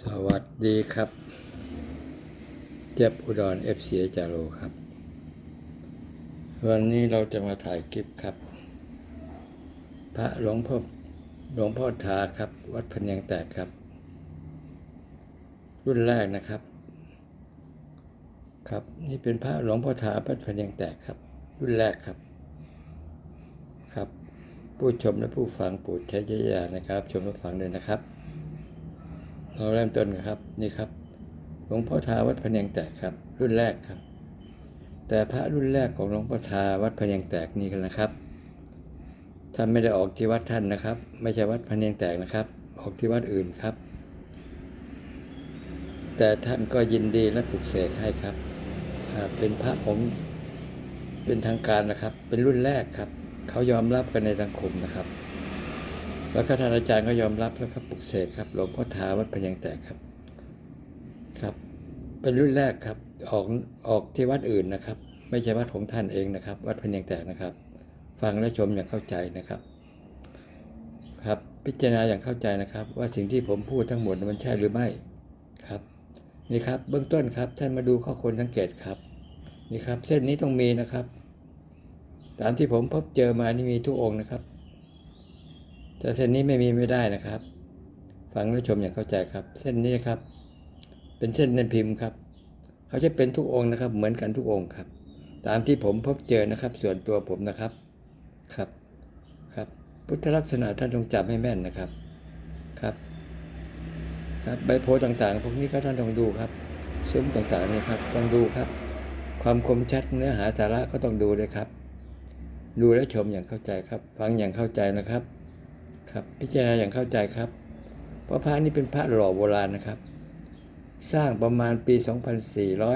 สวัสดีครับ เจ็บอุดรเอฟซีจาโรครับ วันนี้เราจะมาถ่ายคลิปครับ พระหลวงพ่อหลวงพ่อทาครับ วัดพะเนียงแตกครับ รุ่นแรกนะครับ ครับ นี่เป็นพระหลวงพ่อทาวัดพะเนียงแตกครับ รุ่นแรกครับ ครับ ผู้ชมและผู้ฟังโปรดใช้วิจารณญานะครับ ชมและฟังด้วยนะครับ เราเริ่มต้นกันครับนี่ครับหลวงพ่อทาวัดพะเนียงแตกครับ รุ่นแรกครับ แต่พระรุ่นแรกของหลวงพ่อทาวัดพะเนียงแตกนี่กันนะครับท่านไม่ได้ออกที่วัดท่านนะครับ ไม่ใช่วัดพะเนียงแตกนะครับ ออกที่วัดอื่นครับ แต่ท่านก็ยินดีและปลุกเสกให้ครับเป็นพระของเป็นทางการนะครับ เป็นรุ่นแรกครับ เขายอมรับกันในสังคมนะครับ แล้วก็ท่านอาจารย์ก็ยอมรับแล้วครับปลุกเสกครับหลวงพ่อทาวัดพยังแตกครับ ครับ เป็นรุ่นแรกครับ ออกออกที่วัดอื่นนะครับ ไม่ใช่วัดของท่านเองนะครับ วัดพยังแตกนะครับ ฟังและชมอย่างเข้าใจนะครับ ครับ พิจารณาอย่างเข้าใจนะครับ ว่าสิ่งที่ผมพูดทั้งหมดมันใช่หรือไม่ครับ นี่ครับเบื้องต้นครับ ท่านมาดูข้อควรสังเกตครับ นี่ครับ เส้นนี้ต้องมีนะครับ ตามที่ผมพบเจอมานี่มีทุกองค์นะครับ แต่เส้นนี้ไม่มีไม่ได้นะครับ ฟังและชมอย่างเข้าใจครับ เส้นนี้ครับ เป็นเส้นในพิมพ์ครับ เขาจะเป็นทุกองค์นะครับ เหมือนกันทุกองค์ครับ ตามที่ผมพบเจอนะครับ ส่วนตัวผมนะครับครับครับ พุทธลักษณะท่านต้องจำให้แม่นนะครับครับครับใบโพต่างๆ พวกนี้ก็ท่านต้องดูครับซุ้มต่างๆนี่ครับต้องดูครับ ความคมชัดเนื้อหาสาระก็ต้องดูเลยครับ ดูและชมอย่างเข้าใจครับ ฟังอย่างเข้าใจนะครับ ครับพิจารณาอย่างเข้าใจครับ เพราะพระนี่เป็นพระหล่อโบราณนะครับ สร้างประมาณปี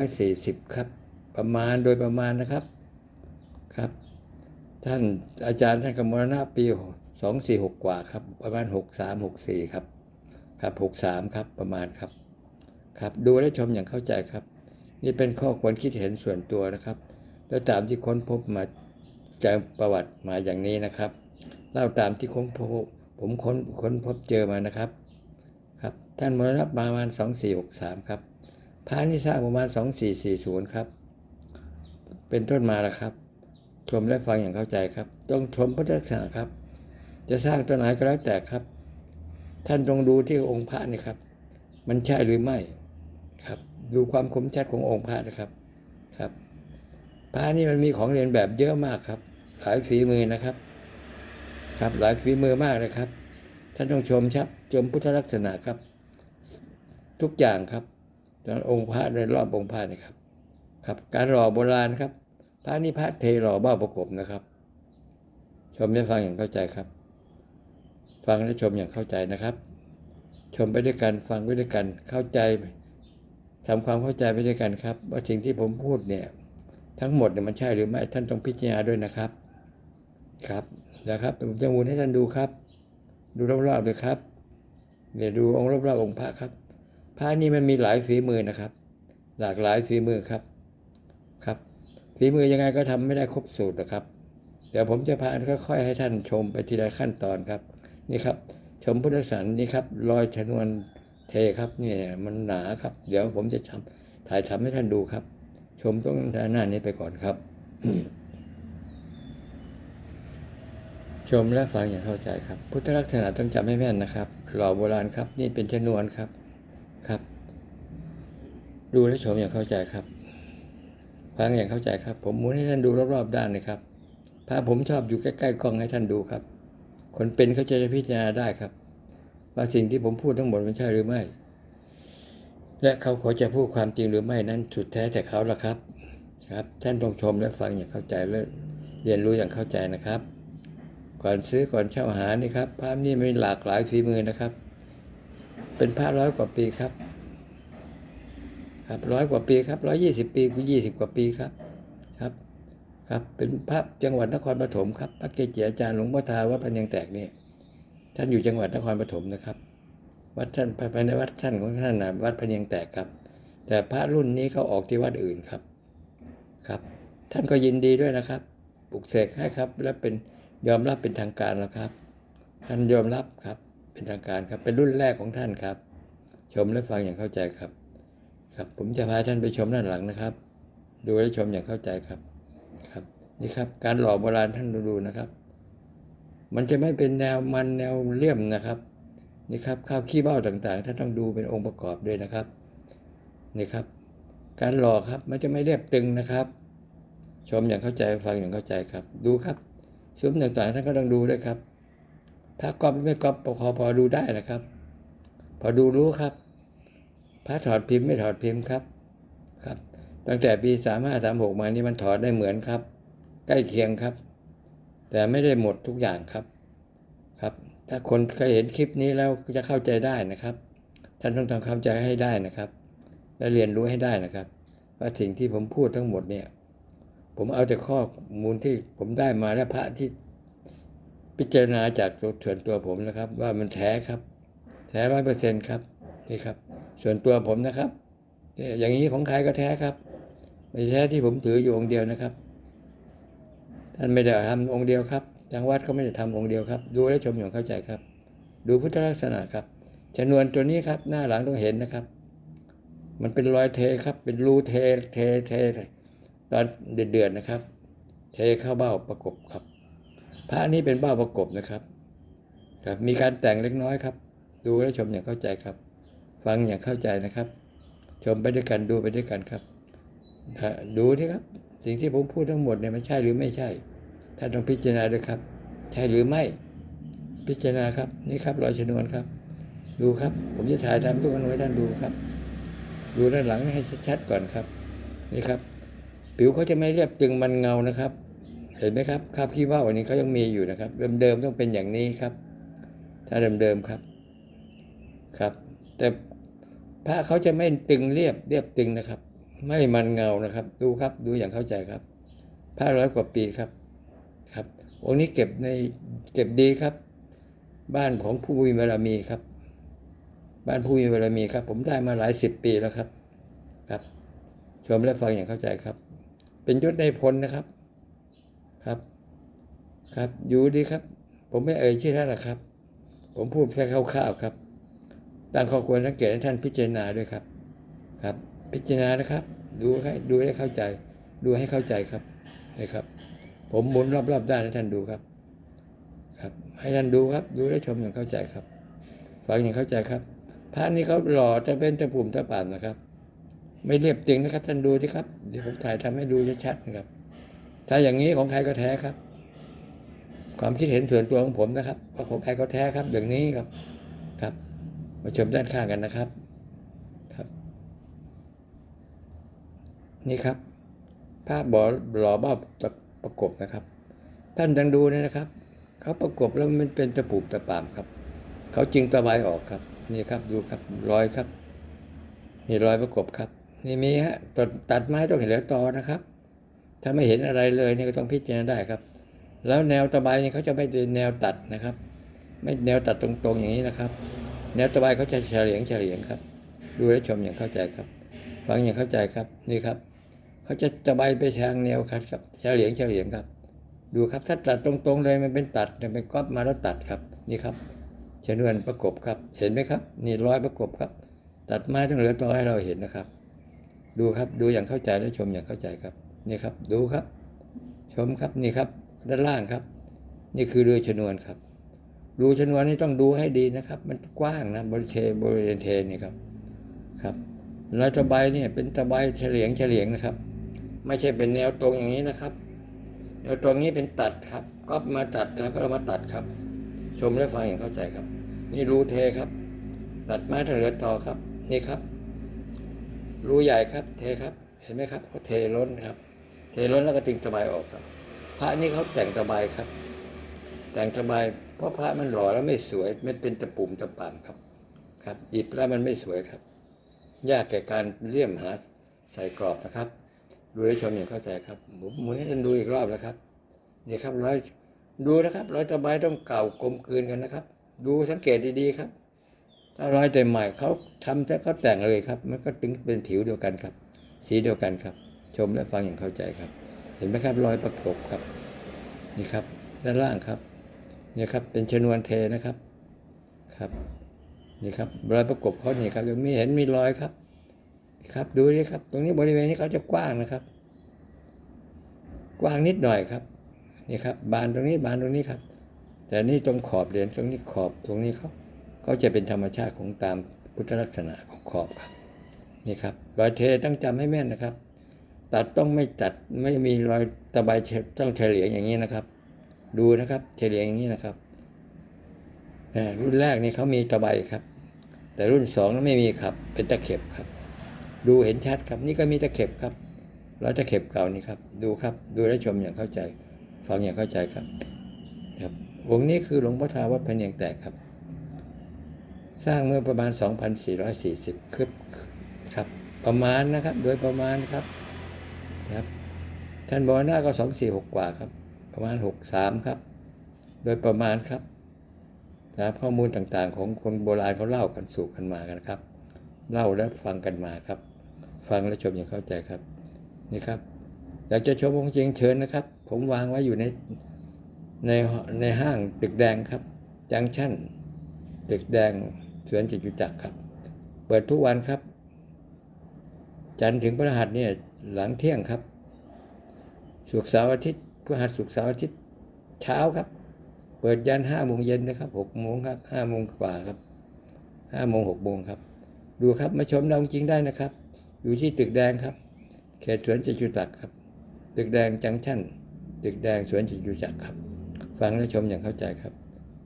2440 ครับ ประมาณโดยประมาณนะครับครับ ท่านอาจารย์ท่านกมรณะปี 246 กว่าครับ ประมาณ 63 64 ครับ ครับ 63 ครับประมาณครับ ครับดูและชมอย่างเข้าใจครับ นี่เป็นข้อควรคิดเห็นส่วนตัวนะครับ แล้วตามที่ค้นพบมาจากประวัติมาอย่างนี้นะครับเล่าตามที่ค้นพบ ผมค้นค้นพบเจอมานะครับ ครับ ท่านมรณภาประมาณ2463ครับพระนี่สร้างประมาณ2440ครับ เป็นต้นมาแล้วครับ ชมและฟังอย่างเข้าใจครับ ต้องชมพุทธศาสนาครับ จะสร้างตัวไหนก็แล้วแต่ครับ ท่านต้องดูที่องค์พระนี่ครับ มันใช่หรือไม่ครับ ดูความคมชัดขององค์พระนะครับครับพระนี่มันมีของเรียนแบบเยอะมากครับ หลายฝีมือนะครับ ครับหลายฝีมือมากเลยครับ ท่านต้องชมชับชมพุทธลักษณะครับ ทุกอย่างครับตอนองค์พระในรอบองค์พระนี่ครับ ครับ การหล่อโบราณครับ พระนี่พระเทหล่อบ้าประกบนะครับ ชมได้ฟังอย่างเข้าใจครับ ฟังและชมอย่างเข้าใจนะครับ ชมไปด้วยกันฟังไปด้วยกันเข้าใจทำความเข้าใจไปด้วยกันครับ ว่าสิ่งที่ผมพูดเนี่ย ทั้งหมดเนี่ยมันใช่หรือไม่ท่านต้องพิจารณาด้วยนะครับครับ นะครับผมจะมูลให้ท่านดูครับ ดูรอบๆเลยครับเนี่ยดูองค์รอบๆองค์พระครับ พระนี่มันมีหลายฝีมือนะครับ หลากหลายฝีมือครับครับฝีมือยังไงก็ทำไม่ได้ครบสูตรนะครับ เดี๋ยวผมจะพาค่อยๆให้ท่านชมไปทีละขั้นตอนครับ นี่ครับ ชมพุทธศาสนานี่ครับรอยชนวนเทครับเนี่ยมันหนาครับ เดี๋ยวผมจะทำถ่ายทำให้ท่านดูครับ ชมต้องหน้านี้ไปก่อนครับ ชมและฟังอย่างเข้าใจครับ พุทธลักษณะต้องจำให้แม่นนะครับ หล่อโบราณครับ นี่เป็นชนวนครับครับ ดูและชมอย่างเข้าใจครับ ฟังอย่างเข้าใจครับ ผมมุนให้ท่านดูรอบๆด้านนะครับพระผมชอบอยู่ใกล้ๆกล้องให้ท่านดูครับ คนเป็นเขาจะพิจารณาได้ครับ ว่าสิ่งที่ผมพูดทั้งหมดมันใช่หรือไม่ และเขาขอจะพูดความจริงหรือไม่นั้นสุดแท้แต่เขาละครับ ครับ ท่านต้องชมและฟังอย่างเข้าใจและเรียนรู้อย่างเข้าใจนะครับ ก่อนซื้อก่อนเช่าหานี่ครับ ภาพนี้มีหลากหลายฝีมือนะครับ เป็นผ้าร้อยกว่าปีครับ ครับร้อยกว่าปีครับร้อยยี่สิบปีกูยี่สิบกว่าปีครับ ครับ ครับ เป็นพระจังหวัดนครปฐมครับพระเกจิอาจารย์หลวงพ่อทาวัดพันยังแตกนี่ท่านอยู่จังหวัดนครปฐมนะครับ วัดท่านภายในวัดท่านของท่านนะวัดพันยังแตกครับ แต่พระรุ่นนี้เขาออกที่วัดอื่นครับ ครับ ท่านก็ยินดีด้วยนะครับปลุกเสกให้ครับ และเป็น ยอมรับเป็นทางการแล้วครับ ท่านยอมรับครับ เป็นทางการครับ เป็นรุ่นแรกของท่านครับ ชมและฟังอย่างเข้าใจครับ ครับผมจะพาท่านไปชมด้านหลังนะครับ ดูและชมอย่างเข้าใจครับ ครับ นี่ครับ การหล่อโบราณท่านดูดูนะครับ มันจะไม่เป็นแนวมันแนวเลี่ยมนะครับนี่ครับข้าวขี้เบ้าต่างๆท่านต้องดูเป็นองค์ประกอบด้วยนะครับนี่ครับ การหล่อครับมันจะไม่เรียบตึงนะครับ ชมอย่างเข้าใจฟังอย่างเข้าใจครับ ดูครับ ซุ้มต่างๆท่านก็ต้องดูด้วยครับ ถ้าก๊อปไม่ก๊อปพอพอดูได้นะครับ พอดูรู้ครับ พระถอดพิมพ์ไม่ถอดพิมพ์ครับครับ ตั้งแต่ปีสามห้าสามหกมานี่มันถอดได้เหมือนครับ ใกล้เคียงครับ แต่ไม่ได้หมดทุกอย่างครับครับ ถ้าคนเคยเห็นคลิปนี้แล้วจะเข้าใจได้นะครับ ท่านต้องทำเข้าใจให้ได้นะครับ และเรียนรู้ให้ได้นะครับ ว่าสิ่งที่ผมพูดทั้งหมดเนี่ย ผมเอาแต่ข้อมูลที่ผมได้มาและพระที่พิจารณาจากตัวส่วนตัวผมนะครับ ว่ามันแท้ครับ แท้ร้อยเปอร์เซ็นต์ครับนี่ครับ ส่วนตัวผมนะครับอย่างนี้ของใครก็แท้ครับไม่ใช่แท้ที่ผมถืออยู่องค์เดียวนะครับ ท่านไม่ได้ทำองค์เดียวครับทางวัดเขาไม่ได้ทำองค์เดียวครับ ดูและชมอย่างเข้าใจครับ ดูพุทธลักษณะครับชนวนตัวนี้ครับ หน้าหลังต้องเห็นนะครับ มันเป็นรอยเทครับ เป็นรูเทเทเท ตอนเดือดๆนะครับ เทเข้าเบ้าประกบครับ พระนี้เป็นเบ้าประกบนะครับ ครับมีการแต่งเล็กน้อยครับ ดูและชมอย่างเข้าใจครับ ฟังอย่างเข้าใจนะครับ ชมไปด้วยกันดูไปด้วยกันครับดูที่ครับ สิ่งที่ผมพูดทั้งหมดเนี่ยมันใช่หรือไม่ใช่ท่านต้องพิจารณาด้วยครับ ใช่หรือไม่ พิจารณาครับนี่ครับรอยชนวนครับ ดูครับ ผมจะถ่ายทำทุกคนไว้ท่านดูครับ ดูด้านหลังให้ชัดๆก่อนครับ นี่ครับ ผิวเขาจะไม่เรียบตึงมันเงานะครับ เห็นไหมครับคราบขี้ว่าวอันนี้เขายังมีอยู่นะครับ เดิมๆต้องเป็นอย่างนี้ครับ ถ้าเดิมๆครับครับ แต่พระเขาจะไม่ตึงเรียบเรียบตึงนะครับ ไม่มันเงานะครับ ดูครับดูอย่างเข้าใจครับพระร้อยกว่าปีครับครับองค์นี้เก็บในเก็บดีครับ บ้านของผู้มีบารมีครับ บ้านผู้มีบารมีครับ ผมได้มาหลายสิบปีแล้วครับ ครับ ชมและฟังอย่างเข้าใจครับ เป็นยศในพลนะครับครับครับอยู่ดีครับ ผมไม่เอ่ยชื่อท่านหรอกครับ ผมพูดแค่คร่าวๆครับตั้งข้อควรสังเกตให้ท่านพิจารณาด้วยครับ ครับ พิจารณานะครับ ดูให้ดูให้เข้าใจ ดูให้เข้าใจครับนี่ครับ ผมหมุนรอบๆด้านให้ท่านดูครับ ครับ ให้ท่านดูครับ ดูและชมอย่างเข้าใจครับฟังอย่างเข้าใจครับพระนี้เขาหล่อจะเป็นตะปุ่มตะป่ามนะครับ ไม่เรียบตึงนะครับท่านดูดิครับ เดี๋ยวผมถ่ายทำให้ดูชัดๆนะครับ ถ้าอย่างนี้ของใครก็แท้ครับ ความคิดเห็นส่วนตัวของผมนะครับว่าของใครก็แท้ครับ อย่างนี้ครับ ครับ มาชมด้านข้างกันนะครับ ครับ นี่ครับ ภาพบ่อหล่อบ้าประกบนะครับ ท่านดังดูเนี่ยนะครับ เขาประกบแล้วมันเป็นตะปูตะปามครับ เขาจึงตะไบออกครับ นี่ครับดูครับรอยครับนี่รอยประกบครับ นี่มีฮะตัดตัดไม้ต้องเห็นเหลือตอนะครับ ถ้าไม่เห็นอะไรเลยเนี่ยก็ต้องพิจารณาได้ครับ แล้วแนวตะไบเนี่ยเขาจะไม่เป็นแนวตัดนะครับ ไม่แนวตัดตรงๆอย่างนี้นะครับ แนวตะไบเขาจะเฉลียงเฉลียงครับ ดูและชมอย่างเข้าใจครับ ฟังอย่างเข้าใจครับนี่ครับเขาจะตะไบไปทางแนวครับครับเฉลียงเฉลียงครับ ดูครับถ้าตัดตรงๆเลยมันเป็นตัดเนี่ยเป็นก๊อปมาแล้วตัดครับนี่ครับชนวนประกบครับ เห็นไหมครับ นี่ร้อยประกบครับ ตัดไม้ต้องเหลือตอให้เราเห็นนะครับ ดูครับ ดูอย่างเข้าใจและชมอย่างเข้าใจครับ นี่ครับ ดูครับ ชมครับ นี่ครับ ด้านล่างครับ นี่คือเรือชนวนครับ รูชนวนนี่ต้องดูให้ดีนะครับ มันกว้างนะบริเทบริเวณเทนี่ครับ ครับรอยตะไบเนี่ยเป็นตะไบเฉลียงเฉลียงนะครับ ไม่ใช่เป็นแนวตรงอย่างนี้นะครับ แนวตรงนี้เป็นตัดครับ ก็มาตัดแล้วก็เอามาตัดครับ ชมและฟังอย่างเข้าใจครับ นี่รูเทครับ ตัดไม้ถ้าเหลือต่อครับ นี่ครับ รูใหญ่ครับ เทครับ เห็นไหมครับเขาเทล้นครับ เทล้นแล้วก็ติงตะไบออกครับ พระนี่เขาแต่งตะไบครับ แต่งตะไบเพราะพระมันหล่อแล้วไม่สวยมันเป็นตะปุ่มตะปามครับ ครับหยิบแล้วมันไม่สวยครับ ยากแก่การเลี่ยมหาใส่กรอบนะครับ ดูให้ชมอย่างเข้าใจครับผมหมุนให้ท่านดูอีกรอบแล้วครับนี่ครับร้อยดูนะครับร้อยตะไบต้องเก่ากลมกลืนกันนะครับ ดูสังเกตดีๆครับ ถ้าร้อยแต่ใหม่เขาทำแต่เขาแต่งเลยครับ มันก็ถึงเป็นผิวเดียวกันครับ สีเดียวกันครับ ชมและฟังอย่างเข้าใจครับ เห็นไหมครับรอยประกบครับ นี่ครับ ด้านล่างครับนี่ครับ เป็นชนวนเทนะครับครับนี่ครับรอยประกบเขานี่ครับยังมีเห็นมีรอยครับ ครับดูดิครับ ตรงนี้บริเวณนี้เขาจะกว้างนะครับ กว้างนิดหน่อยครับนี่ครับ บานตรงนี้บานตรงนี้ครับ แต่นี่ตรงขอบเหรียญตรงนี้ขอบตรงนี้เขา เขาจะเป็นธรรมชาติของตามพุทธลักษณะของขอบครับนี่ครับรอยเทต้องจำให้แม่นนะครับ ตัดต้องไม่ตัดไม่มีรอยตะไบเฉต้องเฉลี่ยอย่างนี้นะครับ ดูนะครับเฉลี่ยอย่างนี้นะครับรุ่นแรกนี่เขามีตะไบครับ แต่รุ่นสองนั้นไม่มีครับ เป็นตะเข็บครับ ดูเห็นชัดครับ นี่ก็มีตะเข็บครับแล้วตะเข็บเก่านี่ครับ ดูครับ ดูและชมอย่างเข้าใจ ฟังอย่างเข้าใจครับ ครับองนี้คือหลวงพ่อทาวัดพเนียงแตกครับ สร้างเมื่อประมาณ 2,440ครึบครับประมาณนะครับ โดยประมาณครับครับท่านบอกหน้าก็ 246 กว่าครับ ประมาณ 63 ครับ โดยประมาณครับตามข้อมูลต่างๆ ของคนโบราณเขาเล่ากันสู่กันมากันครับ เล่าและฟังกันมาครับ ฟังและชมอย่างเข้าใจครับนี่ครับอยากจะชมองค์จริงเชิญนะครับ ผมวางไว้อยู่ในในในห้างตึกแดงครับ จังชั่นตึกแดง สวนจตุจักรครับ เปิดทุกวันครับ จันทร์ถึงพฤหัสเนี่ยหลังเที่ยงครับศุกร์เสาร์อาทิตย์พฤหัสศุกร์เสาร์อาทิตย์เช้าครับ เปิดยันห้าโมงเย็นนะครับหกโมงครับห้าโมงกว่าครับห้าโมงหกโมงครับ ดูครับมาชมเราจริงได้นะครับ อยู่ที่ตึกแดงครับ เขตสวนจตุจักรครับ ตึกแดงจังชั่นตึกแดงสวนจตุจักรครับ ฟังและชมอย่างเข้าใจครับ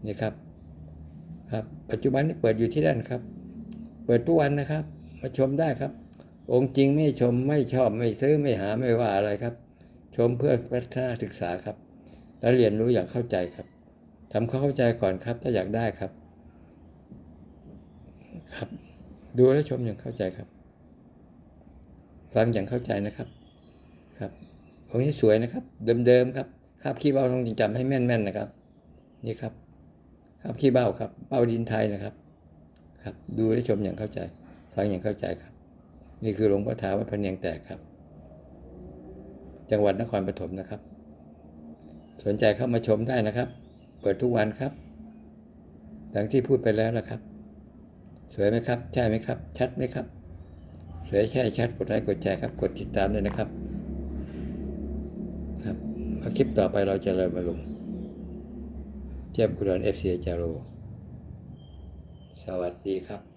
นี่ครับ ครับ ปัจจุบันนี้เปิดอยู่ที่นั่นครับ เปิดทุกวันนะครับ มาชมได้ครับ องค์จริงไม่ชมไม่ชอบไม่ซื้อไม่หาไม่ว่าอะไรครับ ชมเพื่อพัฒนาศึกษาครับ และเรียนรู้อย่างเข้าใจครับทำควาเข้าใจก่อนครับ ถ้าอยากได้ครับ ครับ ดูและชมอย่างเข้าใจครับ ฟังอย่างเข้าใจนะครับ ครับองค์นี้สวยนะครับ เดิมๆครับคาบขี้เบาต้องจำให้แม่นๆนะครับ นี่ครับ คาบขี้เบ้าครับเบ้าดินไทยนะครับ ครับ ดูและชมอย่างเข้าใจ ฟังอย่างเข้าใจครับ นี่คือหลวงพ่อท้าวัดพเนียงแตกครับ จังหวัดนครปฐมนะครับ สนใจเข้ามาชมได้นะครับ เปิดทุกวันครับดังที่พูดไปแล้วนะครับ สวยไหมครับ ใช่ไหมครับ ชัดไหมครับ สวยใช่ชัดกดไลค์กดแชร์ครับ กดติดตามด้วยนะครับ ครับคลิปต่อไปเราจะเลยมาลง เจ็บกุดอนเอฟซีจาโรสวัสดีครับ